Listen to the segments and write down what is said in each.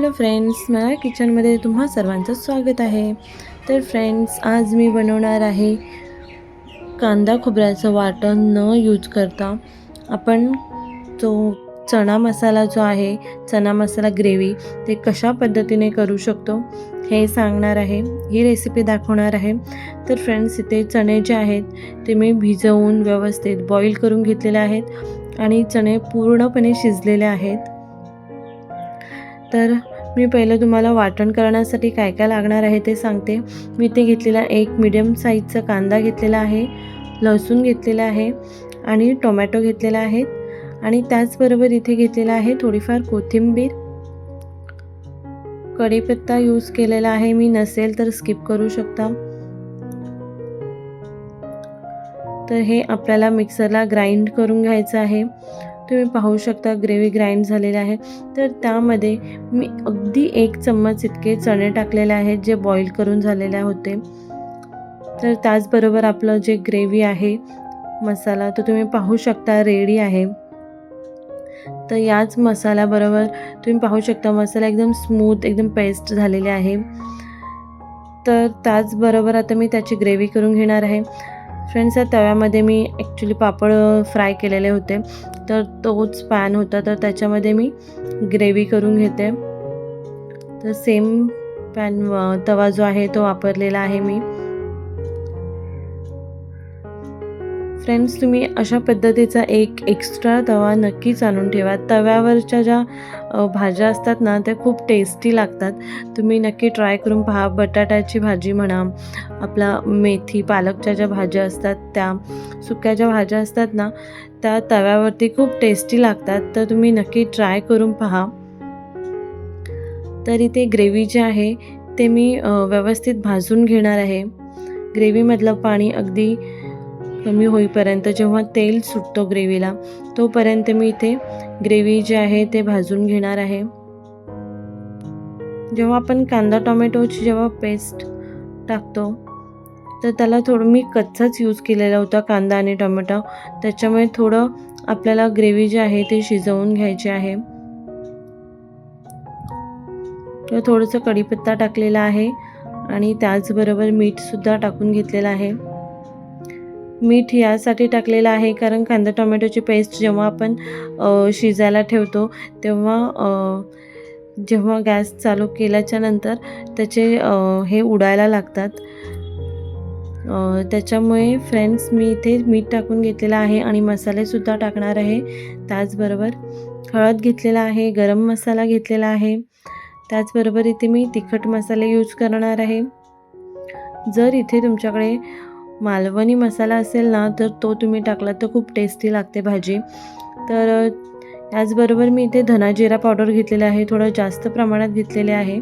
Hello friends मला किचनमध्ये तुम्हा सर्वांचं स्वागत आहे. तर फ्रेंड्स आज मी बनवणार आहे कांदा खोबऱ्याचं वाटण न यूज करता. आपण जो चणा मसाला जो आहे चणा मसाला ग्रेव्ही ते कशा पद्धतीने करू शकतो हे सांगणार आहे. ही रेसिपी दाखवणार आहे. तर फ्रेंड्स इथे चणे जे आहेत ते मी भिजवून व्यवस्थित बॉईल करून घेतलेले आहेत आणि चणे पूर्णपणे शिजलेले आहेत. तर मी पहिलं तुम्हाला वाटण करण्यासाठी काय काय लागणार आहे ते सांगते. मी ते घेतलेला एक मिडियम साईजचा कांदा घेतलेला आहे लसूण घेतलेला आहे आणि टोमॅटो घेतलेला आहेत आणि त्याचबरोबर इथे घेतलेला आहे थोडीफार कोथिंबीर. कढीपत्ता यूज केलेला आहे मी नसेल तर स्किप करू शकता. तर हे आपल्याला मिक्सरला ग्राइंड करून घ्यायचं आहे. तुम्ही पाहू शकता ग्रेव्ही ग्राइंड झालेली आहे. तर त्यामध्ये मी अगदी एक चम्मच इतके चणे टाकलेले आहेत जे बॉईल करून झालेले होते. तर त्याचबरोबर आपलं जे ग्रेव्ही आहे मसाला तो तुम्ही पाहू शकता रेडी आहे. तर याच मसाल्याबरोबर तुम्ही पाहू शकता मसाला एकदम स्मूथ एकदम पेस्ट झालेले आहे. तर त्याचबरोबर आता मी त्याची ग्रेव्ही करून घेणार आहे. फ्रेंड्स या तव्यामध्ये मी ॲक्च्युली पापड फ्राय केलेले होते. तर तोच पॅन होता. तर त्याच्यामध्ये मी ग्रेव्ही करून घेते. तर सेम पॅन तवा जो आहे तो वापरलेला आहे मी. फ्रेंड्स तुम्ही अशा पद्धतीचा एक एक्स्ट्रा तवा नक्कीच आणून ठेवा. तव्यावरच्या ज्या भाज्या असतात ना त्या खूप टेस्टी लागतात. तुम्ही नक्की ट्राय करून पहा. बटाट्याची भाजी म्हणा आपला मेथी पालकच्या ज्या भाज्या असतात त्या सुक्या ज्या भाज्या असतात ना त्या तव्यावरती खूप टेस्टी लागतात. तर तुम्ही नक्की ट्राय करून पहा. तर इथे ग्रेव्ही जे आहे ते मी व्यवस्थित भाजून घेणार आहे. ग्रेव्हीमधलं पाणी अगदी कमी होईपर्यंत जेव्हा तेल सुटतो ग्रेव्हीला तोपर्यंत मी इथे ग्रेव्ही जे आहे ते भाजून घेणार आहे. जेव्हा आपण कांदा टोमॅटोची जेव्हा पेस्ट टाकतो तर त्याला थोडं मी कच्चाच यूज केलेला होता कांदा आणि टोमॅटो. त्याच्यामुळे थोडं आपल्याला ग्रेव्ही जे आहे ते शिजवून घ्यायचे आहे. तर थोडंसं कढीपत्ता टाकलेला आहे आणि त्याचबरोबर मीठसुद्धा टाकून घेतलेलं आहे. मीठ यासाठी टाकलेलं आहे कारण कांदा टोमॅटोची पेस्ट जेव्हा आपण शिजायला ठेवतो तेव्हा जेव्हा गॅस चालू केल्याच्यानंतर त्याचे हे उडायला लागतात. त्याच्यामुळे फ्रेंड्स मी इथे मीठ टाकून घेतलेलं आहे आणि मसालेसुद्धा टाकणार आहे. त्याचबरोबर हळद घेतलेला आहे गरम मसाला घेतलेला आहे. त्याचबरोबर इथे मी तिखट मसाले यूज करणार आहे. जर इथे तुमच्याकडे मालवणी मसाला असेल ना तर तो तुम्ही टाकला तर खूप टेस्टी लागते भाजी. तर त्याचबरोबर मी इथे धनाजिरा पावडर घेतलेला आहे. थोडं जास्त प्रमाणात घेतलेले आहे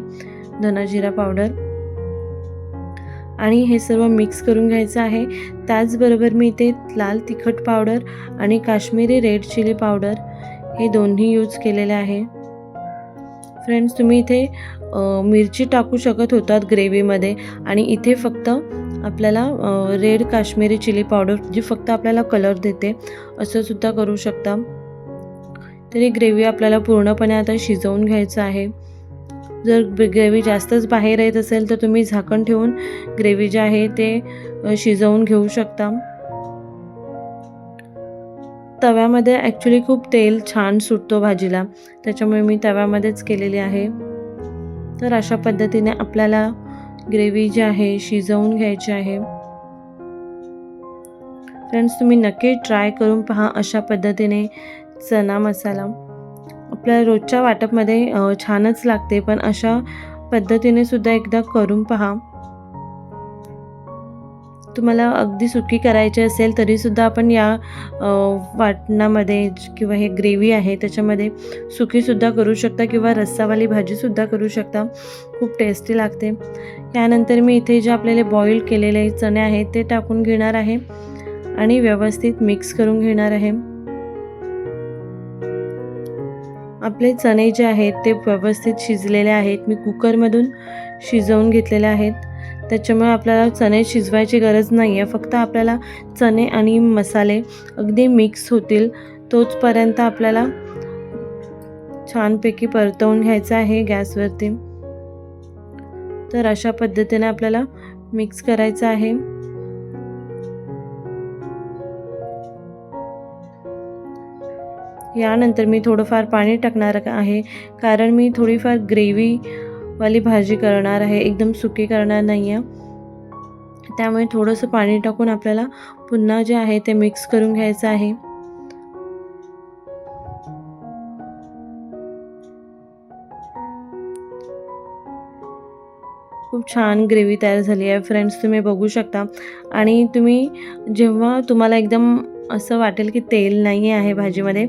धनाजिरा पावडर आणि हे सर्व मिक्स करून घ्यायचं आहे. त्याचबरोबर मी इथे लाल तिखट पावडर आणि काश्मीरी रेड चिली पावडर हे दोन्ही यूज केलेले आहे. फ्रेंड्स तुम्ही इथे मिरची टाकू शकत होतात ग्रेव्हीमध्ये. आणि इथे फक्त आपल्याला रेड काश्मीरी चिली पावडर जी फक्त आपल्याला कलर देते असं सुद्धा करू शकता. तरी ग्रेव्ही आपल्याला पूर्णपणे आता शिजवून घ्यायचं आहे. जर ग्रेव्ही जास्तच बाहेर येत असेल तर तुम्ही झाकण ठेवून ग्रेव्ही जे आहे ते शिजवून घेऊ शकता. तव्यामध्ये ॲक्च्युली खूप तेल छान सुटतो भाजीला. त्याच्यामुळे मी तव्यामध्येच केलेली आहे. तर अशा पद्धतीने आपल्याला ग्रेव्ही जी आहे शिजवून घ्यायची आहे. फ्रेंड्स तुम्ही नक्की ट्राय करून पहा अशा पद्धतीने चना मसाला. आपल्या रोजच्या वाटपमध्ये छानच लागते पण अशा पद्धतीने सुद्धा एकदा करून पहा. तुम्हाला अगदी सुकी करायची असेल तरीसुद्धा आपण या वाटणामध्ये किंवा हे ग्रेव्ही आहे त्याच्यामध्ये सुकीसुद्धा करू शकता किंवा रस्सावाली भाजीसुद्धा करू शकता. खूप टेस्टी लागते. त्यानंतर मी इथे जे आपल्याला बॉईल केलेले चणे आहेत ते टाकून घेणार आहे आणि व्यवस्थित मिक्स करून घेणार आहे. आपले चणे जे आहेत ते व्यवस्थित शिजलेले आहेत. मी कुकरमधून शिजवून घेतलेले आहेत. त्याच्यामुळे आपल्याला चणे शिजवायची गरज नाही आहे फक्त आपल्याला चणे आणि मसाले अगदी मिक्स होतील. तोचपर्यंत आपल्याला छानपैकी परतवून घ्यायचं आहे गॅसवरती. तर अशा पद्धतीने आपल्याला मिक्स करायचं आहे. यानंतर मी थोडंफार पाणी टाकणार आहे. कारण मी थोडीफार वाली भाजी करणार आहे. एकदम सुकी करणार नाही आहे त्यामुळे थोडंसं पाणी टाकून आपल्याला पुन्हा जे आहे ते मिक्स करून घ्यायचं आहे. खूप छान ग्रेव्ही तयार झाली आहे. फ्रेंड्स तुम्ही बघू शकता. आणि तुम्ही जेव्हा तुम्हाला एकदम असं वाटेल की तेल नाही आहे भाजीमध्ये.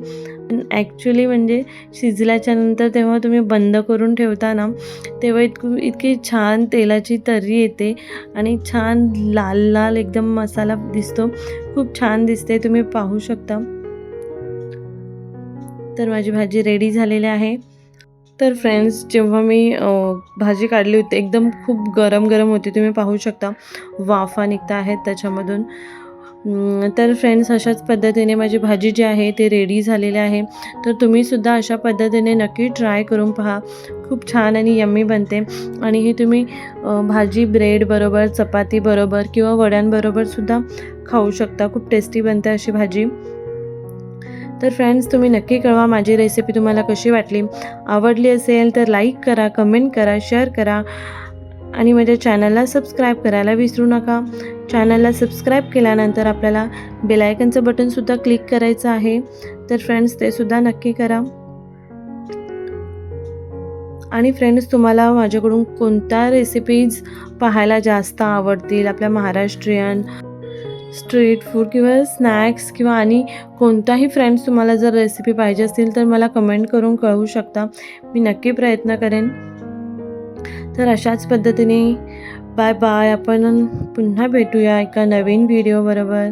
पण ॲक्च्युली म्हणजे शिजल्याच्या नंतर तेव्हा तुम्ही बंद करून ठेवता ना तेव्हा इतकं इतकी छान तेलाची तर्री येते आणि छान लाल लाल एकदम मसाला दिसतो. खूप छान दिसते तुम्ही पाहू शकता. तर माझी भाजी रेडी झालेली आहे. तर फ्रेंड्स जेव्हा मी भाजी काढली होती एकदम खूप गरम गरम होती तुम्ही पाहू शकता. वाफा निघता आहेत त्याच्यामधून. तर फ्रेंड्स अशाच पद्धतीने माझी भाजी जी आहे ते रेडी झालेली आहे. तर तुम्हीसुद्धा अशा पद्धतीने नक्की ट्राय करून पहा. खूप छान आणि यम्मी बनते. आणि ही तुम्ही भाजी ब्रेड बरोबर चपाती बरोबर किंवा वड्यांबरोबरसुद्धा खाऊ शकता. खूप टेस्टी बनते अशी भाजी. तर फ्रेंड्स तुम्ही नक्की कळवा माझी रेसिपी तुम्हाला कशी वाटली. आवडली असेल तर लाईक करा कमेंट करा शेअर करा. आणि माझ्या चॅनलला सबस्क्राईब करायला विसरू नका. चॅनलला सबस्क्राईब केल्यानंतर आपल्याला बेलायकनचं बटनसुद्धा क्लिक करायचं आहे. तर फ्रेंड्स ते सुद्धा नक्की करा. आणि फ्रेंड्स तुम्हाला माझ्याकडून कोणत्या रेसिपीज पाहायला जास्त आवडतील? आपल्या महाराष्ट्रीयन स्ट्रीट फूड किंवा स्नॅक्स किंवा आणि कोणताही फ्रेंड्स तुम्हाला जर रेसिपी पाहिजे असतील तर मला कमेंट करून कळवू शकता. मी नक्की प्रयत्न करेन. तर अशाच पद्धतीने बाय बाय आपण पुन्हा भेटूया एका नवीन व्हिडिओबरोबर